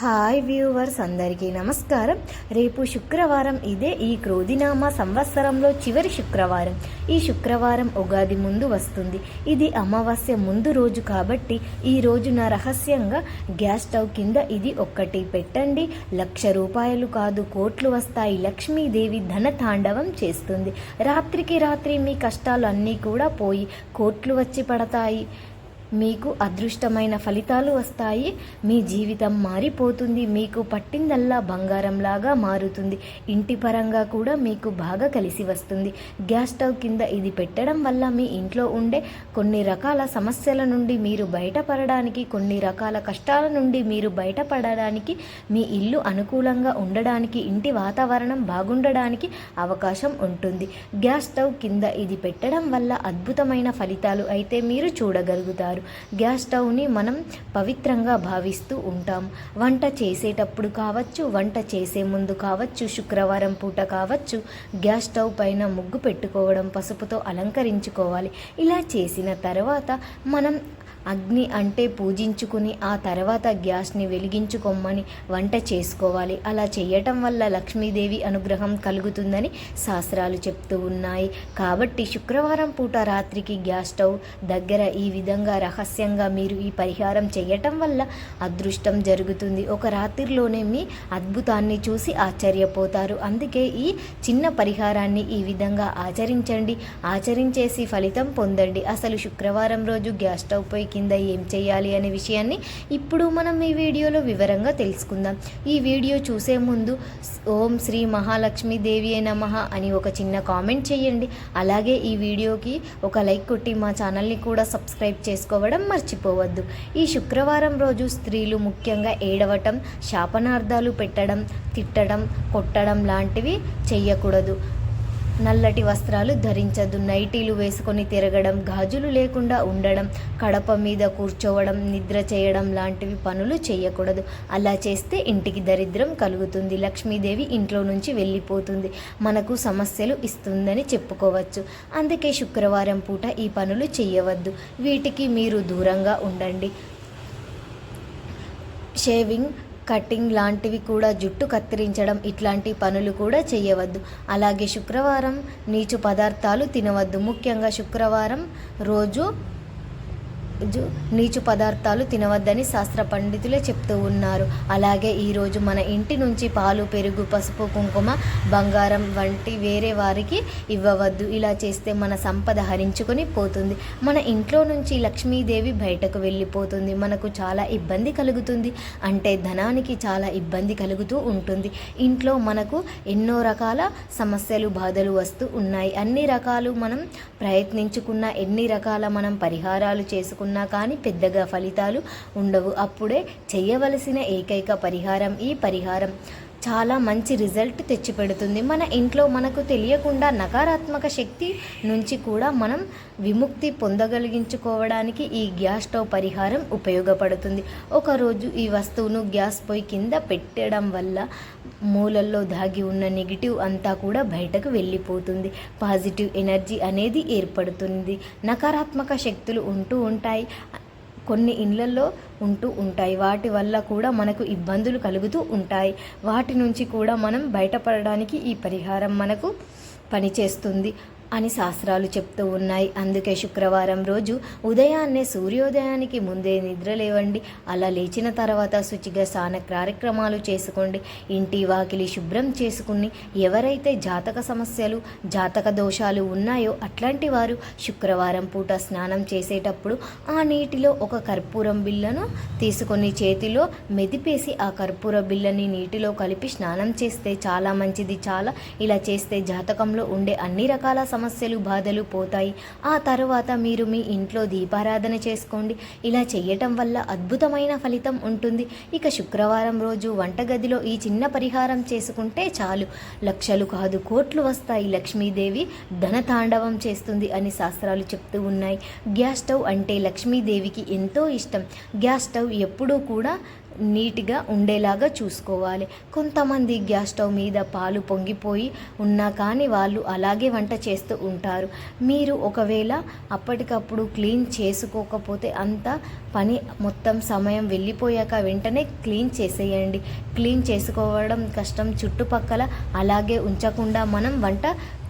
Hi viewers అందరికీ నమస్కారం. రేపు శుక్రవారం ఇదే ఈ క్రోధినామ సంవత్సరంలో చివరి శుక్రవారం. ఈ శుక్రవారం ఉగాది ముందు వస్తుంది. ఇది అమావాస్య ముందు రోజు కాబట్టి ఈ రోజున రహస్యంగా గ్యాస్ స్టవ్ కింద ఇది ఒక్కటి పెట్టండి. లక్ష రూపాయలు కాదు కోట్లు వస్తాయి. లక్ష్మీదేవి ధన తాండవం చేస్తుంది. రాత్రికి రాత్రి మీ కష్టాలు అన్నీ కూడా పోయి కోట్లు వచ్చి పడతాయి. మీకు అదృష్టమైన ఫలితాలు వస్తాయి. మీ జీవితం మారిపోతుంది. మీకు పట్టిందల్లా బంగారంలాగా మారుతుంది. ఇంటి పరంగా కూడా మీకు బాగా కలిసి వస్తుంది. గ్యాస్ స్టవ్ కింద ఇది పెట్టడం వల్ల మీ ఇంట్లో ఉండే కొన్ని రకాల సమస్యల నుండి మీరు బయటపడడానికి కొన్ని రకాల కష్టాల నుండి మీరు బయటపడడానికి మీ ఇల్లు అనుకూలంగా ఉండడానికి ఇంటి వాతావరణం బాగుండడానికి అవకాశం ఉంటుంది. గ్యాస్ స్టవ్ కింద ఇది పెట్టడం వల్ల అద్భుతమైన ఫలితాలు అయితే మీరు చూడగలుగుతారు. గ్యాస్ స్టవ్ని మనం పవిత్రంగా భావిస్తూ ఉంటాం. వంట చేసేటప్పుడు కావచ్చు వంట చేసే ముందు కావచ్చు శుక్రవారం పూట కావచ్చు గ్యాస్ స్టవ్ పైన ముగ్గు పెట్టుకోవడం పసుపుతో అలంకరించుకోవాలి. ఇలా చేసిన తర్వాత మనం అగ్ని అంటే పూజించుకుని ఆ తర్వాత గ్యాస్ని వెలిగించుకోమని వంట చేసుకోవాలి. అలా చేయటం వల్ల లక్ష్మీదేవి అనుగ్రహం కలుగుతుందని శాస్త్రాలు చెప్తూ ఉన్నాయి. కాబట్టి శుక్రవారం పూట రాత్రికి గ్యాస్ స్టవ్ దగ్గర ఈ విధంగా రహస్యంగా మీరు ఈ పరిహారం చేయటం వల్ల అదృష్టం జరుగుతుంది. ఒక రాత్రిలోనే మీ అద్భుతాన్ని చూసి ఆశ్చర్యపోతారు. అందుకే ఈ చిన్న పరిహారాన్ని ఈ విధంగా ఆచరించండి. ఆచరించేసి ఫలితం పొందండి. అసలు శుక్రవారం రోజు గ్యాస్ స్టవ్ పైకి కింద ఏం చేయాలి అనే విషయాన్ని ఇప్పుడు మనం ఈ వీడియోలో వివరంగా తెలుసుకుందాం. ఈ వీడియో చూసే ముందు ఓం శ్రీ మహాలక్ష్మీ దేవి నమః అని ఒక చిన్న కామెంట్ చేయండి. అలాగే ఈ వీడియోకి ఒక లైక్ కొట్టి మా ఛానల్ని కూడా సబ్స్క్రైబ్ చేసుకోవడం మర్చిపోవద్దు. ఈ శుక్రవారం రోజు స్త్రీలు ముఖ్యంగా ఏడవటం శాపనార్థాలు పెట్టడం తిట్టడం కొట్టడం లాంటివి చేయకూడదు నల్లటి వస్త్రాలు ధరించదు. నైటీలు వేసుకొని తిరగడం గాజులు లేకుండా ఉండడం కడప మీద కూర్చోవడం నిద్ర చేయడం లాంటివి పనులు చేయకూడదు. అలా చేస్తే ఇంటికి దరిద్రం కలుగుతుంది. లక్ష్మీదేవి ఇంట్లో నుంచి వెళ్ళిపోతుంది. మనకు సమస్యలు ఇస్తుందని చెప్పుకోవచ్చు. అందుకే శుక్రవారం పూట ఈ పనులు చేయవద్దు. వీటికి మీరు దూరంగా ఉండండి. షేవింగ్ కటింగ్ లాంటివి కూడా జుట్టు కత్తిరించడం ఇట్లాంటి పనులు కూడా చేయవద్దు. అలాగే శుక్రవారం నీచు పదార్థాలు తినవద్దు. ముఖ్యంగా శుక్రవారం రోజు జు నీచు పదార్థాలు తినవద్దని శాస్త్ర పండితులే చెప్తూ ఉన్నారు. అలాగే ఈరోజు మన ఇంటి నుంచి పాలు పెరుగు పసుపు కుంకుమ బంగారం వంటి వేరే వారికి ఇవ్వవద్దు. ఇలా చేస్తే మన సంపద హరించుకొని పోతుంది. మన ఇంట్లో నుంచి లక్ష్మీదేవి బయటకు వెళ్ళిపోతుంది. మనకు చాలా ఇబ్బంది కలుగుతుంది. అంటే ధనానికి చాలా ఇబ్బంది కలుగుతూ ఉంటుంది. ఇంట్లో మనకు ఎన్నో రకాల సమస్యలు బాధలు వస్తూ ఉన్నాయి. అన్ని రకాలు మనం ప్రయత్నించుకున్న ఎన్ని రకాల మనం పరిహారాలు చేసుకున్న కానీ పెద్దగా ఫలితాలు ఉండవు. అప్పుడే చేయవలసిన ఏకైక పరిహారం ఈ పరిహారం. చాలా మంచి రిజల్ట్ తెచ్చిపెడుతుంది. మన ఇంట్లో మనకు తెలియకుండా నకారాత్మక శక్తి నుంచి కూడా మనం విముక్తి పొందగలిగించుకోవడానికి ఈ గ్యాస్ స్టవ్ పరిహారం ఉపయోగపడుతుంది. ఒకరోజు ఈ వస్తువును గ్యాస్ పొయ్యి కింద పెట్టడం వల్ల మూలల్లో దాగి ఉన్న నెగిటివ్ అంతా కూడా బయటకు వెళ్ళిపోతుంది. పాజిటివ్ ఎనర్జీ అనేది ఏర్పడుతుంది. నకారాత్మక శక్తులు ఉంటూ ఉంటాయి. కొన్ని ఇళ్ళలో ఉంటూ ఉంటాయి. వాటి వల్ల కూడా మనకు ఇబ్బందులు కలుగుతూ ఉంటాయి. వాటి నుంచి కూడా మనం బయటపడడానికి ఈ పరిహారం మనకు పనిచేస్తుంది. అని శాస్త్రాలు చెప్తూ ఉన్నాయి. అందుకే శుక్రవారం రోజు ఉదయాన్నే సూర్యోదయానికి ముందే నిద్ర లేవండి. అలా లేచిన తర్వాత శుచిగా స్నాన కార్యక్రమాలు చేసుకోండి. ఇంటి వాకిలి శుభ్రం చేసుకుని ఎవరైతే జాతక సమస్యలు జాతక దోషాలు ఉన్నాయో అట్లాంటి వారు శుక్రవారం పూట స్నానం చేసేటప్పుడు ఆ నీటిలో ఒక కర్పూరం బిళ్ళను తీసుకొని చేతిలో మెదిపేసి ఆ కర్పూర బిళ్ళని నీటిలో కలిపి స్నానం చేస్తే చాలా మంచిది. చాలా ఇలా చేస్తే జాతకంలో ఉండే అన్ని రకాల సమస్యలు బాధలు పోతాయి. ఆ తర్వాత మీరు మీ ఇంట్లో దీపారాధన చేసుకోండి. ఇలా చేయటం వల్ల అద్భుతమైన ఫలితం ఉంటుంది. ఇక శుక్రవారం రోజు వంటగదిలో ఈ చిన్న పరిహారం చేసుకుంటే చాలు. లక్షలు కాదు కోట్లు వస్తాయి. లక్ష్మీదేవి ధనతాండవం చేస్తుంది అని శాస్త్రాలు చెప్తూ ఉన్నాయి. గ్యాస్ స్టవ్ అంటే లక్ష్మీదేవికి ఎంతో ఇష్టం. గ్యాస్ స్టవ్ ఎప్పుడూ కూడా నీట్గా ఉండేలాగా చూసుకోవాలి. కొంతమంది గ్యాస్ స్టవ్ మీద పాలు పొంగిపోయి ఉన్నా కానీ వాళ్ళు అలాగే వంట చేస్తూ ఉంటారు. మీరు ఒకవేళ అప్పటికప్పుడు క్లీన్ చేసుకోకపోతే అంత పని మొత్తం సమయం వెళ్ళిపోయాక వెంటనే క్లీన్ చేసేయండి. క్లీన్ చేసుకోవడం కష్టం చుట్టుపక్కల అలాగే ఉంచకుండా మనం వంట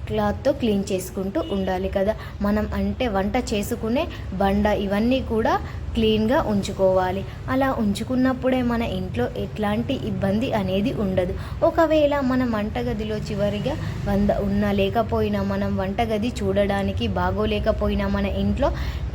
క్లాత్తో క్లీన్ చేసుకుంటూ ఉండాలి కదా. మనం అంటే వంట చేసుకునే బండ ఇవన్నీ కూడా క్లీన్గా ఉంచుకోవాలి. అలా ఉంచుకున్నప్పుడే మన ఇంట్లో ఎట్లాంటి ఇబ్బంది అనేది ఉండదు. ఒకవేళ మన వంటగదిలో చివరిగా వంద ఉన్నా లేకపోయినా మనం వంటగది చూడడానికి బాగోలేకపోయినా మన ఇంట్లో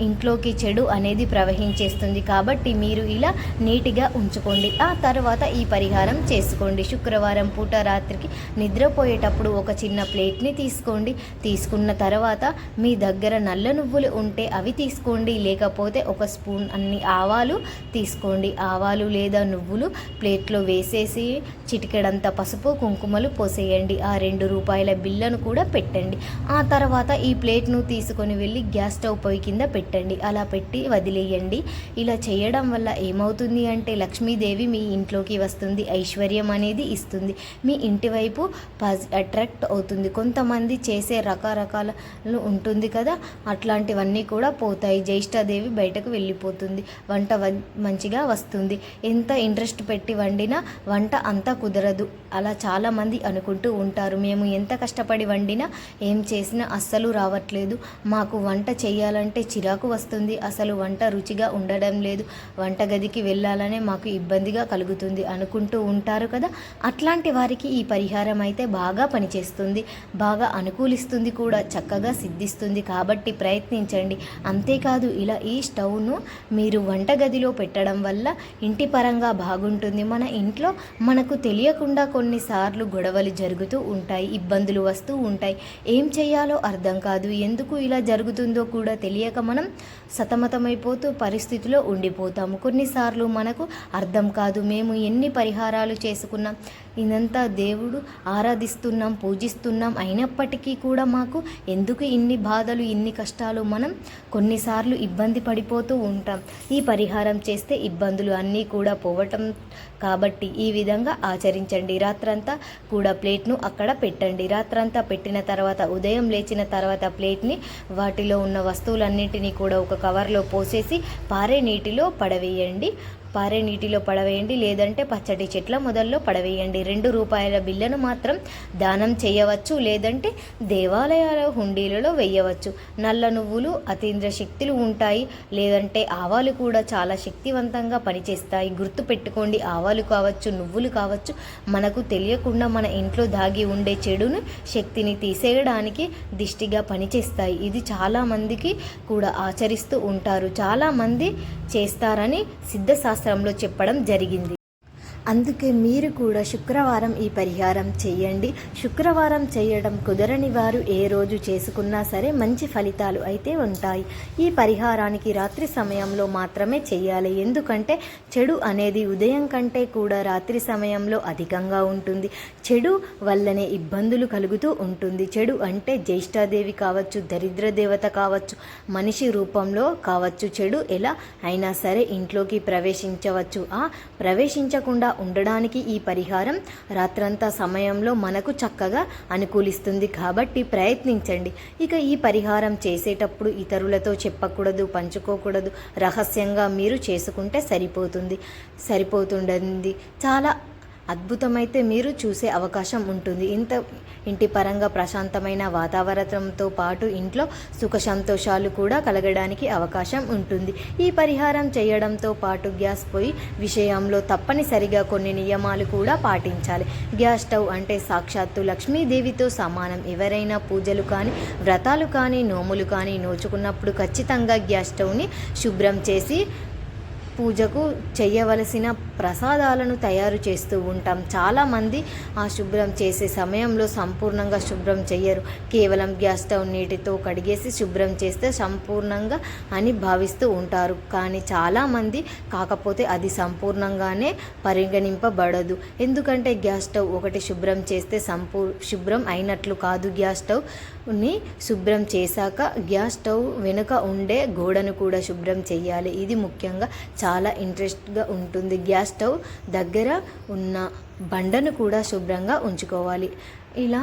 ఇంట్లోకి చెడు అనేది ప్రవహించేస్తుంది. కాబట్టి మీరు ఇలా నీట్గా ఉంచుకోండి. ఆ తర్వాత ఈ పరిహారం చేసుకోండి. శుక్రవారం పూట రాత్రికి నిద్రపోయేటప్పుడు ఒక చిన్న ప్లేట్ని తీసుకోండి. తీసుకున్న తర్వాత మీ దగ్గర నల్ల నువ్వులు ఉంటే అవి తీసుకోండి. లేకపోతే ఒక స్పూన్ అన్ని ఆవాలు తీసుకోండి. ఆవాలు లేదా నువ్వులు ప్లేట్లో వేసేసి చిటికెడంత పసుపు కుంకుమలు పోసేయండి. ఆ రెండు రూపాయల బిల్లను కూడా పెట్టండి. ఆ తర్వాత ఈ ప్లేట్ను తీసుకొని వెళ్ళి గ్యాస్ స్టవ్ పొయ్యి కింద పెట్టండి. అలా పెట్టి వదిలేయండి. ఇలా చేయడం వల్ల ఏమవుతుంది అంటే లక్ష్మీదేవి మీ ఇంట్లోకి వస్తుంది. ఐశ్వర్యం అనేది ఇస్తుంది. మీ ఇంటి వైపు అట్రాక్ట్ అవుతుంది. కొంతమంది చేసే రకరకాల ఉంటుంది కదా? అట్లాంటివన్నీ కూడా పోతాయి. జ్యేష్ఠాదేవి బయటకు వెళ్ళిపోతుంది. వంట మంచిగా వస్తుంది. ఎంత ఇంట్రెస్ట్ పెట్టి వండినా వంట అంతా కుదరదు. అలా చాలామంది అనుకుంటూ ఉంటారు. మేము ఎంత కష్టపడి వండినా ఏం చేసినా అస్సలు రావట్లేదు. మాకు వంట చేయాలంటే చిరాకు వస్తుంది. అసలు వంట రుచిగా ఉండడం లేదు. వంటగదికి వెళ్ళాలనే మాకు ఇబ్బందిగా కలుగుతుంది అనుకుంటూ ఉంటారు కదా? అట్లాంటి వారికి ఈ పరిహారం అయితే బాగా పనిచేస్తుంది. బాగా అనుకూలిస్తుంది కూడా. చక్కగా సిద్ధిస్తుంది. కాబట్టి ప్రయత్నించండి. అంతేకాదు ఇలా ఈ స్టవ్ను మీరు వంటగదిలో పెట్టడం వల్ల ఇంటి పరంగా బాగుంటుంది. మన ఇంట్లో మనకు తెలియకుండా కొన్నిసార్లు గొడవలు జరుగుతూ ఉంటాయి ఇబ్బందులు వస్తూ ఉంటాయి. ఏం చేయాలో అర్థం కాదు. ఎందుకు ఇలా జరుగుతుందో కూడా తెలియక మనం సతమతమైపోతూ పరిస్థితిలో ఉండిపోతాము. కొన్నిసార్లు మనకు అర్థం కాదు. మేము ఎన్ని పరిహారాలు చేసుకున్నాం? ఇదంతా దేవుడు ఆరాధిస్తున్నాం పూజిస్తున్నాం అయినప్పటికీ కూడా మాకు ఎందుకు ఇన్ని బాధలు ఇన్ని కష్టాలు? మనం కొన్నిసార్లు ఇబ్బంది పడిపోతూ ఉంటాం. ఈ పరిహారం చేస్తే ఇబ్బందులు అన్నీ కూడా పోవటం. కాబట్టి ఈ విధంగా ఆచరించండి. రాత్రంతా కూడా ప్లేట్ను అక్కడ పెట్టండి. రాత్రంతా పెట్టిన తర్వాత ఉదయం లేచిన తర్వాత ప్లేట్ని వాటిలో ఉన్న వస్తువులన్నింటినీ కూడా ఒక కవర్లో పోసేసి పారే నీటిలో పడవేయండి. పారే నీటిలో పడవేయండి లేదంటే పచ్చటి చెట్ల మొదల్లో పడవేయండి. రెండు రూపాయల బిల్లను మాత్రం దానం చేయవచ్చు లేదంటే దేవాలయాల హుండీలలో వేయవచ్చు. నల్ల నువ్వులు అతీంద్ర శక్తులు ఉంటాయి లేదంటే ఆవాలు కూడా చాలా శక్తివంతంగా పనిచేస్తాయి. గుర్తు పెట్టుకోండి ఆవాలు కావచ్చు నువ్వులు కావచ్చు మనకు తెలియకుండా మన ఇంట్లో దాగి ఉండే చెడును శక్తిని తీసేయడానికి దిష్టిగా పనిచేస్తాయి. ఇది చాలామందికి కూడా ఆచరిస్తూ ఉంటారు. చాలామంది చేస్తారని సిద్ధశాస్త్ర శాస్త్రంలో చెప్పడం జరిగింది. అందుకే మీరు కూడా శుక్రవారం ఈ పరిహారం చేయండి. శుక్రవారం చేయడం కుదరని వారు ఏ రోజు చేసుకున్నా సరే మంచి ఫలితాలు అయితే ఉంటాయి. ఈ పరిహారానికి రాత్రి సమయంలో మాత్రమే చేయాలి. ఎందుకంటే చెడు అనేది ఉదయం కంటే కూడా రాత్రి సమయంలో అధికంగా ఉంటుంది. చెడు వల్లనే ఇబ్బందులు కలుగుతూ ఉంటుంది. చెడు అంటే జ్యేష్ఠాదేవి కావచ్చు దరిద్ర దేవత కావచ్చు మనిషి రూపంలో కావచ్చు. చెడు ఎలా అయినా సరే ఇంట్లోకి ప్రవేశించవచ్చు. ఆ ప్రవేశించకుండా ఉండడానికి ఈ పరిహారం రాత్రంతా సమయంలో మనకు చక్కగా అనుకూలిస్తుంది కాబట్టి ప్రయత్నించండి. ఇక ఈ పరిహారం చేసేటప్పుడు ఇతరులతో చెప్పకూడదు పంచుకోకూడదు రహస్యంగా మీరు చేసుకుంటే సరిపోతుంది. సరిపోతుండంది. చాలా అద్భుతమైతే మీరు చూసే అవకాశం ఉంటుంది. ఇంత ఇంటి పరంగా ప్రశాంతమైన వాతావరణంతో పాటు ఇంట్లో సుఖ సంతోషాలు కూడా కలగడానికి అవకాశం ఉంటుంది. ఈ పరిహారం చేయడంతో పాటు గ్యాస్ పొయ్యి విషయంలో తప్పనిసరిగా కొన్ని నియమాలు కూడా పాటించాలి. గ్యాస్ స్టవ్ అంటే సాక్షాత్తు లక్ష్మీదేవితో సమానం. ఎవరైనా పూజలు కానీ వ్రతాలు కానీ నోములు కానీ నోచుకున్నప్పుడు ఖచ్చితంగా గ్యాస్ స్టవ్ని శుభ్రం చేసి పూజకు చేయవలసిన ప్రసాదాలను తయారు చేస్తూ ఉంటాం. చాలామంది ఆ శుభ్రం చేసే సమయంలో సంపూర్ణంగా శుభ్రం చేయరు కేవలం గ్యాస్ స్టవ్ నీటితో కడిగేసి శుభ్రం చేస్తే సంపూర్ణంగా అని భావిస్తూ ఉంటారు. కానీ చాలామంది కాకపోతే అది సంపూర్ణంగానే పరిగణింపబడదు. ఎందుకంటే గ్యాస్ స్టవ్ ఒకటి శుభ్రం చేస్తే సంపూ శుభ్రం అయినట్లు కాదు. గ్యాస్ స్టవ్ ని శుభ్రం చేశాక గ్యాస్ స్టవ్ వెనుక ఉండే గోడను కూడా శుభ్రం చేయాలి. ఇది ముఖ్యంగా చాలా ఇంట్రెస్ట్గా ఉంటుంది. గ్యాస్ స్టవ్ దగ్గర ఉన్న బండను కూడా శుభ్రంగా ఉంచుకోవాలి. ఇలా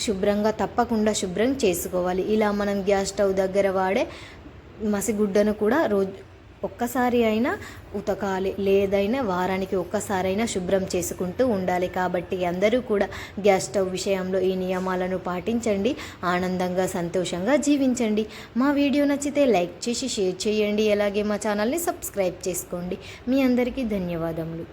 శుభ్రంగా తప్పకుండా శుభ్రం చేసుకోవాలి. ఇలా మనం గ్యాస్ స్టవ్ దగ్గర వాడే మసిగుడ్డను కూడా రోజు ఒక్కసారి అయినా ఉతకాలి. లేదైనా వారానికి ఒక్కసారైనా శుభ్రం చేసుకుంటూ ఉండాలి. కాబట్టి అందరూ కూడా గ్యాస్ స్టవ్ విషయంలో ఈ నియమాలను పాటించండి. ఆనందంగా సంతోషంగా జీవించండి. మా వీడియో నచ్చితే లైక్ చేసి షేర్ చేయండి. అలాగే మా ఛానల్ని సబ్స్క్రైబ్ చేసుకోండి. మీ అందరికీ ధన్యవాదములు.